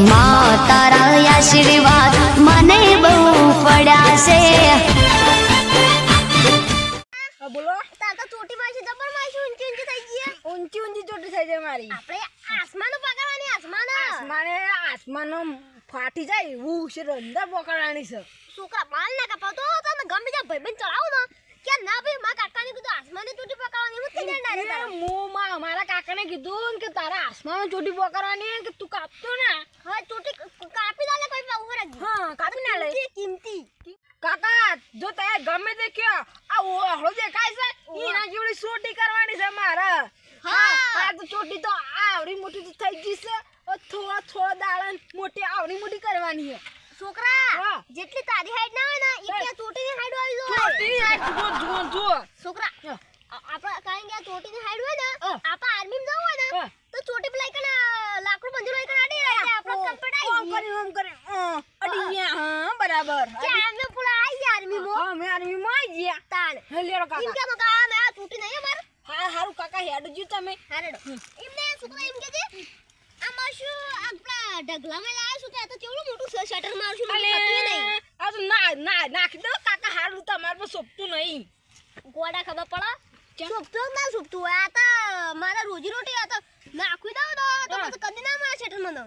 માં તારા આશીર્વાદ મને બહુ પડ્યા છે બોલો. તાર તો ચોટી મારશે જબર મારશે ઊંચી ઊંચી થઈ ગઈ ઊંચી ઊંચી ચોટી થઈ જાય મારી. આપણે આસમાન પકડવાની આસમાન. આસમાને આસમાનો ફાટી જાય એવું છે રંધા પકડવાની છે. છોકરા માલ ના કપાવતો તમે ગમે ત્યાં ભાઈબંધ ચડાવો ને કે ના ભાઈ માં કાકાને કીધું આસમાને ચોટી પકડવાની હું થઈ જાય ડાયરેક્ટ મા- મારા કાકાને કીધું કે તારા આસમાનમાં ચોટી પકડવાની કે તું કાપતો ના? હા ચોટી કાપી દાલે કોઈ પાઉ રહેજે. હા કાપી ના લે. કિંમતી કાકા જો તે ગમે તે કયો આ ઓહળો દેખાય છે? એના જેવડી ચોટી કરવાની છે મારે. હા. આ તો ચોટી તો આવડી મોટી તો થઈ ગઈ છે. થોડા થોડા દાડા મોટી આવડી મોટી કરવાની છે. છોકરા જેટલી તારી હાઈટ ના હોય ને એટલી ચોટીની હાઈટ આવી જોઈએ ચોટીની હાઈટ જો જો જુઓ છોકરા હા. આ- આપણા કારણ કે આ ચોટીની હાઈટ હોય ને હા. આપણે આર્મીમાં જવું હોય ને હા. તો ચોટી પેલા કને લાકડું બંધેલું હોય કને આડી રહે એટલે આપણે કમ્પ્લીટ ઓમ આવી કરી ઓમ કરી અ, અડી ગયા હા બરાબર કે આર્મી પૂરા આવી ગયા આર્મીમાં હા મેં આર્મીમાં આવી ગયા તાણ હે લેરો એમ કાકા કે મકા મે આ ચોટી નહીં અમાર હા હારું કાકા હેડજો તમે હારેડો એમને છોકરા એમ કે છે આમાં શું આપણા ઢગલામાં લાવ્યા છું તો કેવડું મોટું છે શટર મારશું અલે મને થતું નહીં. આ તો ના ના નાખી દો કાકા હારું તમારે પર સોપતું નહીં. ગોડા ખબર પડે? કેમ? સુપતું ના સુપતું આ તો મારા રોજી રોટી આ તો નાખી દઉં તો તો કદી ના મળે શટર મને?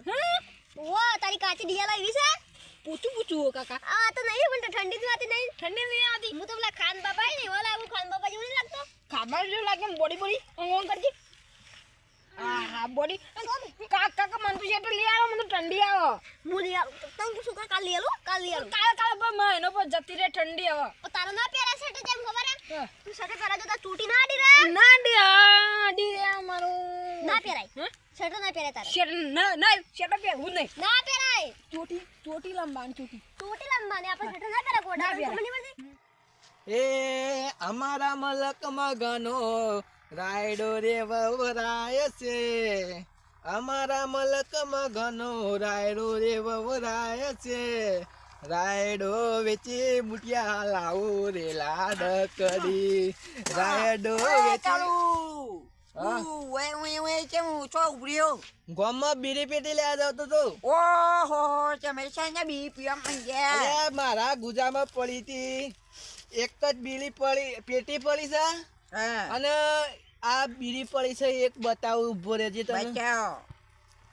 ઓ તારી કાચી દિયા લાવી છે? પૂછું પૂછું કાકા. આ તો નહીં પણ ઠંડી વાતી નહીં. ઠંડી નહીં આવતી હું તો પેલા ખાન બાબા ને એવા ખાન બાબા જેવું નહીં લાગતો? ખાબર જેવું લાગે બોડી બોડી. કરજી. હા હા બોડી કાકા કા મન તો શેટર લઈ આવો મને ઠંડી આવો. હું લઈ આવું. તમ શું કર? કાલ લઈ કાલ લઈ કાલે કાલે પર મહિનો પર જતી રે ઠંડી આવો તારો ના પહેરે શર્ટ ખબર હે. તું શર્ટ પહેરા જો તૂટી ના આડી રહે ના ડી હા રે મારું ના પહેરાય. હે? શર્ટ ના પહેરે તારે. શેટર ના ના શેટર પહેરવું નહીં. ના પહેરાય. ચોટી ચોટી લંબાની ચોટી. તૂટી લંબાને. આપણે શર્ટ ના પહેરે કોડા ના પહેરાય. ખબર નહીં પડતી? એ અમારા મલક મગનો રાયડો રે વવરાય છે. અમારા મલક ઘનો રાયડો રે વવરાય છે. રાયડો વેચી બુટિયા લાવો રે લાડકડી. રાયડો વેચી હા? ગામમાં બીડી પેટી લેવા જતો તો અરે મારા ગુજામાં પડી હતી. એક જ બીલી પડી પેટી પડી છે. અને આ બીડી પડી છે એક બતાવું ઊભો રહેજે તમે.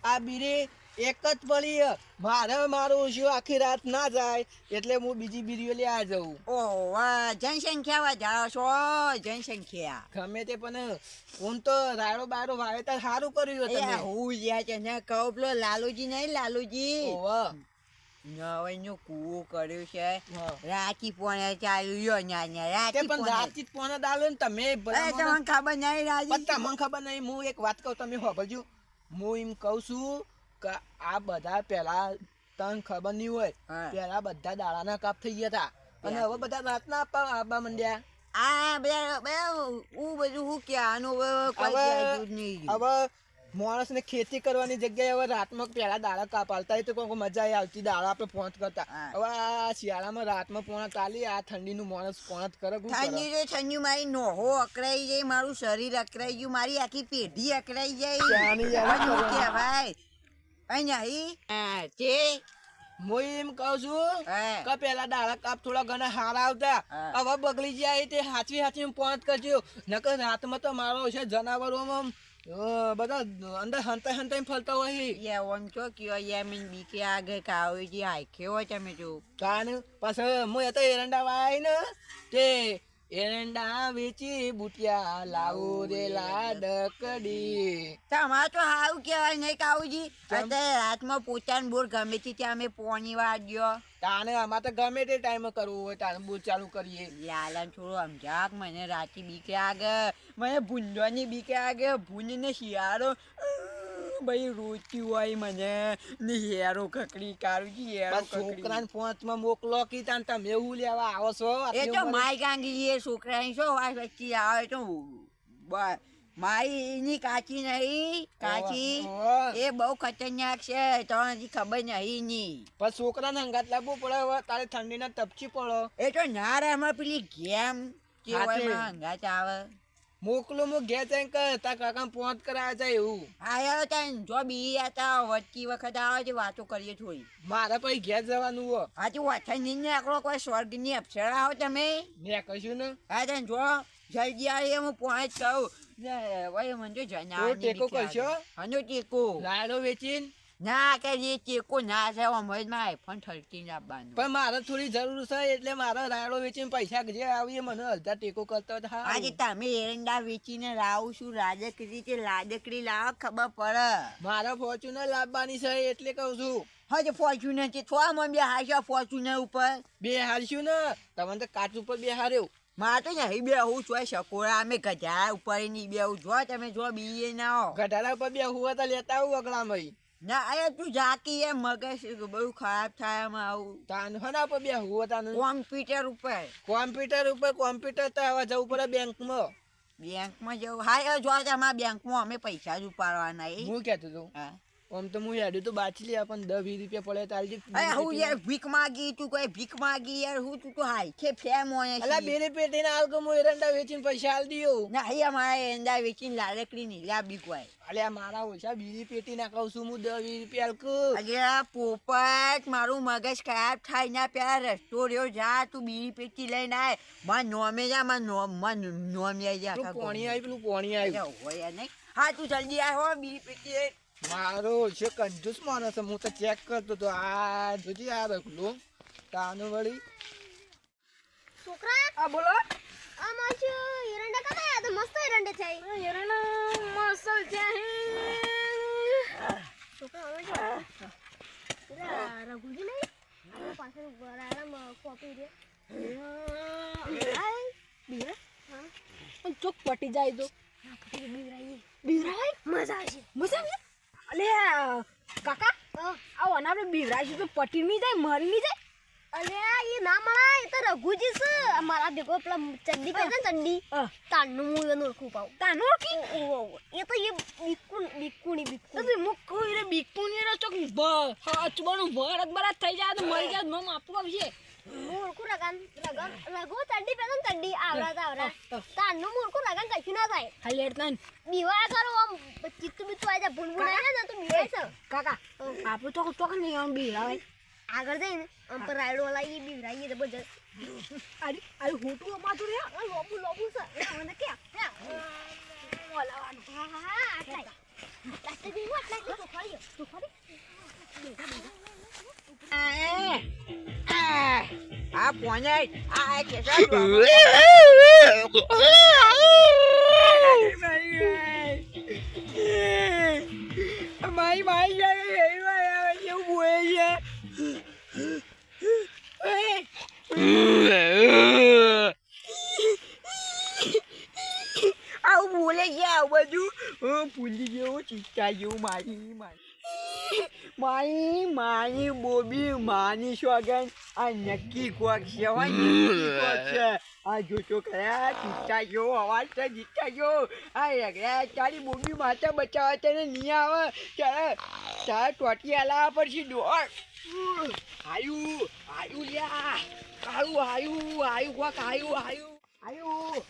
આ બીડી એક જ પડી મારે મારું શું આખી રાત ના જાય એટલે હું બીજી બીડીઓ આ જઉં. જનસંખ્યા જાઓ છો જનસંખ્યા. ગમે તે પણ હું તો રાડો બાડો વાવેતર સારું કર્યું હતું હું જ્યાં છે ને કહું પેલો લાલુજી નહીં લાલુજી. ઓવે. નવાઈનો કૂવો કર્યો છે. રાતી પોણે ચાલ્યું ન્યા ન્યા તે રાતી પોણે. રાતથી જ પોને ડાલો ને તમે ભલા તમને ખબર નહીં રાજી. તમને ખબર નહીં હું એક વાત કહું તમે સાંભળજો હું એમ કહું છું કે આ બધા પેલા તને ખબર નહીં હોય. પેલા બધા દાડાના કાપ થઈ ગયા હતા અને હવે બધા રાતના આપવા આવવા માંડ્યા. આ બે બે હું બધું હું હવે કોઈ હવે હવે માણસને ખેતી કરવાની જગ્યાએ હવે રાતમાં પેલા દાડા કાપાલતા તો કોઈ મજા આવી આવતી દાડા આપણે પહોંચ કરતા. હવે આ શિયાળામાં રાતમાં પોણા કાલી આ ઠંડીનું માણસ પોણત કરે ઠંડી તો ઠંડી મારી નોહો અકળાઈ જાય મારું શરીર અકળાઈ ગયું મારી આખી પેઢી અકળાઈ જાય. ભાઈ? અહીં તે હું એમ કહું છું કે પેલા દાડા કાપ થોડા ઘણા હારા આવતા. હવે બગડી જાય તે હાચવી હાચવી પોંચ કરજો. નકર રાતમાં તો મારો છે જનાવરોમાં બધા અંદર હંતાઈ હંતાઈ ફરતા હોય યા ઓમ છો કયો યા મેં બીકે આગળ કાવે જે હાખ્યો તમે જો. કાન પાછળ હું એ તો એરંડા વાય ને તે એરંડા વેચી બુટિયા લાવો રે લાડકડી. તમારે તો સારું કહેવાય નહીં કાઉજી? અત્યારે રાતમાં પોતાનું બોર ગમે તે ત્યાં અમે પોણી વાગ્યો તાને આમાં તો ગમે તે ટાઈમે કરવું હોય તાને બોર ચાલુ કરીએ. લાલન થોડું સમજાક મને રાતી બીકે આગળ મને ભૂંડવાની બીકે આગળ ભૂંડને શિયાળો. ભાઈ રોતી હોય મને? ને હેરો કકડી કાઢું હેરો છોકરાને પોંચમાં મોકલો કી તાન તમે એવું લેવા આવો છો? એ તો? માય કાંગી એ છોકરાની શું વાત વચ્ચે આવે તો મારી એની કાચી નહીં. કાચી. એ બહુ ખતરનાક છે તો હજી ખબર નહીં ની પણ છોકરાને હંગાત લાવવું પડે હવે તારે ઠંડીના તપચી પડો. એ તો ના રે પેલી ગેમ હાથે. હંગાત આવે. મોકલું મો ઘેર જઈને કર તાર કાકા પહોંચ કરાવે છે એવું. આયો તન જો બી આતા વચ્ચી વખત આવે છે વાતો કરીએ થોડી. મારે પછી ઘેર જવાનું હો. આજે વાછા ની આકડો કોઈ સ્વર્ગની અપ્સરા આવો તમે. મેં કશું ને. હા તન જો જલ્દી આવી હું પહોંચ કહું. ને ભાઈ મને તો જના ટેકો કરશો? હનો ટેકો. લાડો વેચીને? ના કે જે ચેકો ના છે મગજમાં આઈફોન થર્ટીન આપવાનું પણ મારે થોડી જરૂર છે એટલે મારે રાયડો વેચીને પૈસા જે આવીએ મને અડધા ટેકો કરતો હોય આજે તમે એરંડા વેચીને લાવું છું રાજકડી તે લાદકડી લાવ ખબર પડે. મારે ફોર્ચ્યુનર લાવવાની છે એટલે કહું છું. હજુ ફોર્ચ્યુનર છે થોડા મને બે હાશા ફોર્ચ્યુનર ઉપર? બે હારશું ને? તમને તો કાચ ઉપર બે હાર્યો મારે તો નહીં બે હું છું સકોરા અમે ગઢારા ઉપર નહીં બે જો તમે જો બીએ ના હો. ગઢારા ઉપર બે હુવા તો લેતા આવું અગડામાં ના અરે તું જાકી એ મગજ બહુ ખરાબ થાય એમાં આવું. તાન હના ઉપર બે હુવા તાન. કોમ્પ્યુટર ઉપર. કોમ્પ્યુટર ઉપર કોમ્પ્યુટર તો હવે જવું પડે બેંકમાં. બેંકમાં જવું. હા જો તમારા બેંકમાં અમે પૈસા જ ઉપાડવાના હું કહેતો તું? હા. આમ તો હું હેડ્યું તો બાચી લે પણ દસ વીસ રૂપિયા પડે તારી અરે હું યાર ભીખ માગી તું કોઈ ભીખ માગી યાર હું તું તો હાય કે ફેમ હોય અલા બેને પેટી ના હું એરંડા વેચીને પૈસા આલ દિયો. ના અહીંયા મારા એંડા વેચીને લાલકડી ની લા બીક હોય. અલ્યા મારા ઓછા બીજી પેટી ના કહું છું હું દસ વીસ રૂપિયા હાલ કું. અરે પોપટ મારું મગજ ખરાબ થાય ના પેલા રસ્તો રહ્યો જા તું બીડી પેટી લઈને આય. માં નોમે જા માં નોમમાં નોમે જા. પોણી આવી પેલું પોણી આવ્યું હોય નહીં. હા તું જલ્દી આય હો બીડી પેટી. મારો છે કંજૂસ માણસ હું તો ચેક કરતો તો આ જોજી આ રખલો તાનું વળી. છોકરા? આ બોલો. આ માછું એરંડા આ તો મસ્ત એરંડા થાય એરંડા મસલ છે. છોકરા હવે જો રઘુજી નહીં? પાછળ કોપી રે પણ ચોક પટી જાય તો. બીવરાય? મજા આવશે. મજા આવે અલે કાકા આ આપણે બીવરાય તો પટી નહીં જાય મરી નહીં જાય. અલે એ ના મળા એ તો રઘુજી છે. અમારા ભેગો પેલા ચંડી પે ને ચંડી તાનું હું એનું ઓળખું પાઉં. તાનો કી એ તો એ બિકુન બિકુની બીકુન. તો મુ કોઈ રે બિકુની રે ચોક બ હચવાનું ભરત બરાત થઈ જાય તો મરી જાય મમ આપવું આવશે. હું રગન રગાન રગો તડી પહેરે તડી આવરા આવરા હા. મૂળકુ રગન કશું ના થાય. ખાલી એડતા બીવા કરો આમ. ચિત્ત બી તો જાય ભૂલ ભૂલ આવી ને તો બીવાય છે. કાકા આપું તો તો નહીં આમ બીવરાય આગળ જઈને આમ પર રાયડો લાવી બીવરાઈએ જબરજસ્ત અરે અરે હોટું રે. આ લોબુ લોબુ છે. મને કે ઓલાવાનું હા હા હા આટલા આટલા જેવું આટલા તો ખરી તો ખરી આ પોને આ કેસા મારી મારી જાય એવું બોલે આવું બોલે છે આ બધું. ભૂલી ગયો ચિત્તા જેવું મારી મારી. મારી માની બોબી, માની સોગન આ નક્કી કોક છે, હો નક્કી કોક છે. આ જોતો ખરા ચિત્તા જેવો અવાજ છે ચિત્તા જેવો આ રગડા તારી બોબી માતા બચાવે તને નહીં આવે, ત્યારે તારે ટોટી હલાવવા પડશે દોડ આયુ આયુ લ્યા. કાળું આયુ આયુ કોક આયુ આયુ આયુ. આયુ.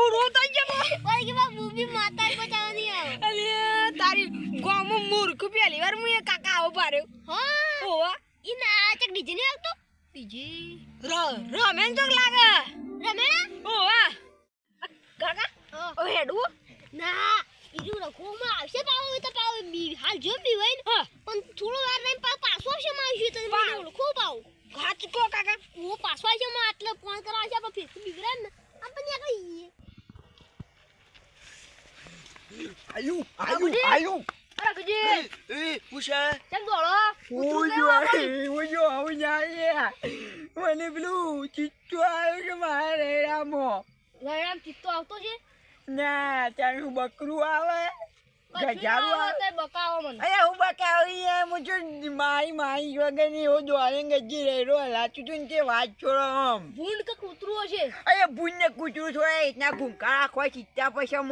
ઓ રો થઈ ગયા. ઓય કે બા મૂવી માતા બચાવવાની આવ અલે તારી ગામ મૂર્ખ પેલી વાર મુ એ કાકા આવ પાર્યો હા? ઓવા ઈ ના ચક ડીજે ને આવતો? ડીજે? ર રમેન ચોક લાગે. રમેણા ઓવા કાકા હા. ઓ હેડુ ના ઈરું રખોમાં આવશે પાવ તો પાવ હાલ જો બી હોય ને. પણ થોડો વાર રહીને પાછો પાછો આવશે માં આવશે તો મને ઓળખો પાવ. કાચ કો કાકા. ઓ પાછો આવશે માં આટલે ફોન કરાવશે પણ ફેર બિગડે ને આપણે આગળ ઈએ આયુ આયુ આયુ રખજી એ પૂછા ચમ દોડો ઓજો ઓજો આવું જાય મને પેલું ચિત્તો આવ્યું છે મારે રામો લડામ ચિત્તો આવતો છે ના ત્યાં બકરું આવે તે મારી મારી વગરની હું દોડે ગજી રહેલો તું ને તે વાત છોડો આમ. ભૂંડ કે કૂતરું હશે? અરે ભૂંડ ને કૂતરું છોડે એટલા ઘૂંકા રાખવા ચિત્તા પછી ઓમ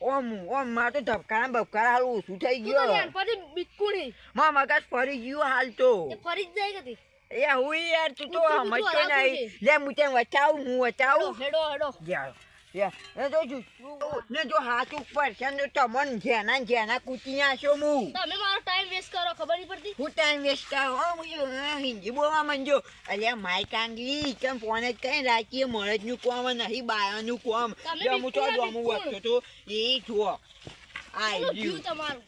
ઓમ ઓમ માર તો ધબકારા બબકારા હાલ ઓછું થઈ તું તો ગયો? નાનપણથી બીકું નહીં મા મગજ ફરી ગયું હાલ તો. તે ફરી જ જાય કે તે? એ હું યાર તું તો સમજતો નહીં. છે. લે હું તને વચાવું હું વચાવું. હેડો હેડો. યાર ને તો ને જો હાથ ઉપર છે ને તમન જેના જેના કૂટી છો હું તમે મારો ટાઈમ વેસ્ટ કરો ખબર નહીં પડતી? હું ટાઈમ વેસ્ટ કરો? હું હિન્દી બોલવા માંડ્યો. અલ્યા માય કાંગલી કેમ ફોન જ કઈ રાખીએ? મળદનું કોમ નહીં બાયાનું કોમ. હું તો બિલકુલ જોમું તો એ જો આઈ ગયું. તમારું.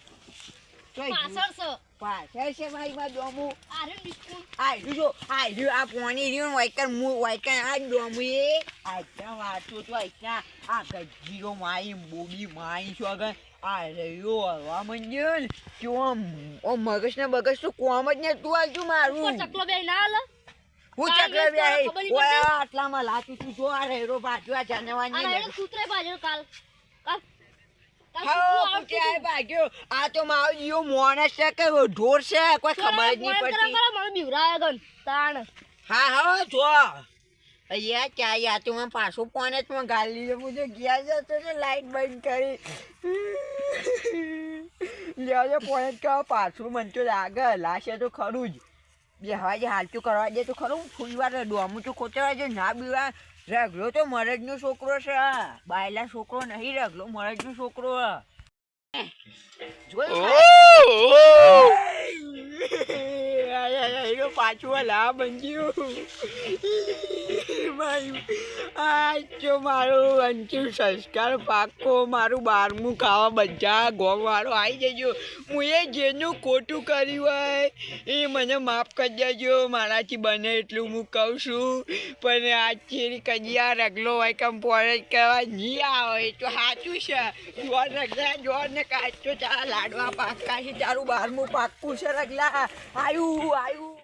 પાછળ છે. પાછળ છે ભાઈ માં જોમું આરે બિલકુલ આઈ ગયું જો આઈ ગયું આ પોણી રહ્યું વાઈકર મુ વાઈકર આ જોમું એ. આટલા વાંચો તો આટલા આ ગજીરો માઈ બોબી માઈ છો આગળ? આ રહ્યો હવા મંડ્યો ને. કે ઓમ ઓમ મગજ ને બગજ તો કોમ જ ને તું ઉપર મારું ચકલો બે ના હાલે હું વેસ્ટ બે? આટલામાં લાતું તું જો આ રેરો ભાગ્યો આ જાનવાની કાલ કાલ કાલ. હા પૂછે આવતું આ ભાગ્યો. આ તો મારો જીવો માણસ છે કે ઢોર છે? કોઈ ખબર જ નહીં પડતી. કરો, મને ગન તાણ. હા હા જો. અહીંયા ક્યાં યા તું મને પાછું ફોન જ પણ ગાલી લીધો મુજે ગયા જતો છે લાઈટ બંધ કરી. લેજો ફોન જ કહો પાછું મને તો લાગે લાશે તો ખરું જ. બે હવા જે હાલતું કરવા દે તો ખરું. થોડી વાર ડોમું તો ખોચવા છે ના બીવા રગલો તો મરજનો છોકરો છે આ. બાયલા છોકરો નહીં રગલો મરજનો છોકરો. જોયું આય, પાછું લા બન્યું મારું આ જો મારું અંતિમ સંસ્કાર પાકો મારું બારમું ખાવા બધા ગોમવાળો આવી જજો. હું એ જેનું ખોટું કર્યું હોય એ મને માફ કરી દેજો. મારાથી બને એટલું હું કહું છું. પણ આ ચેરી કજિયા રગલો હોય કમ પોરે કહેવા નહીં આવે તો સાચું છે. જોર રગડા જોર ને કાચો ચા લાડવા પાક્કા છે. તારું બારમું પાક્કું છે રગલા આયુ. આયુ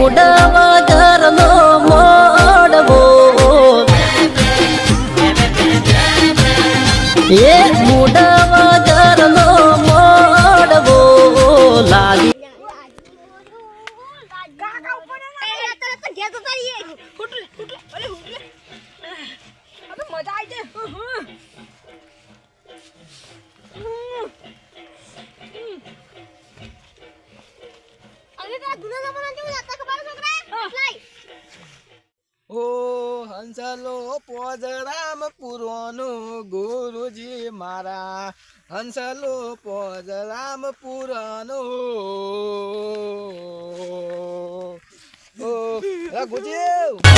ઉડવગરનો મોડવો. ઓ હંસલો પોજરામ પુરોનો ગુરુજી મારા. હંસલો પોજરામ પુરાનો. ઓ રઘુજી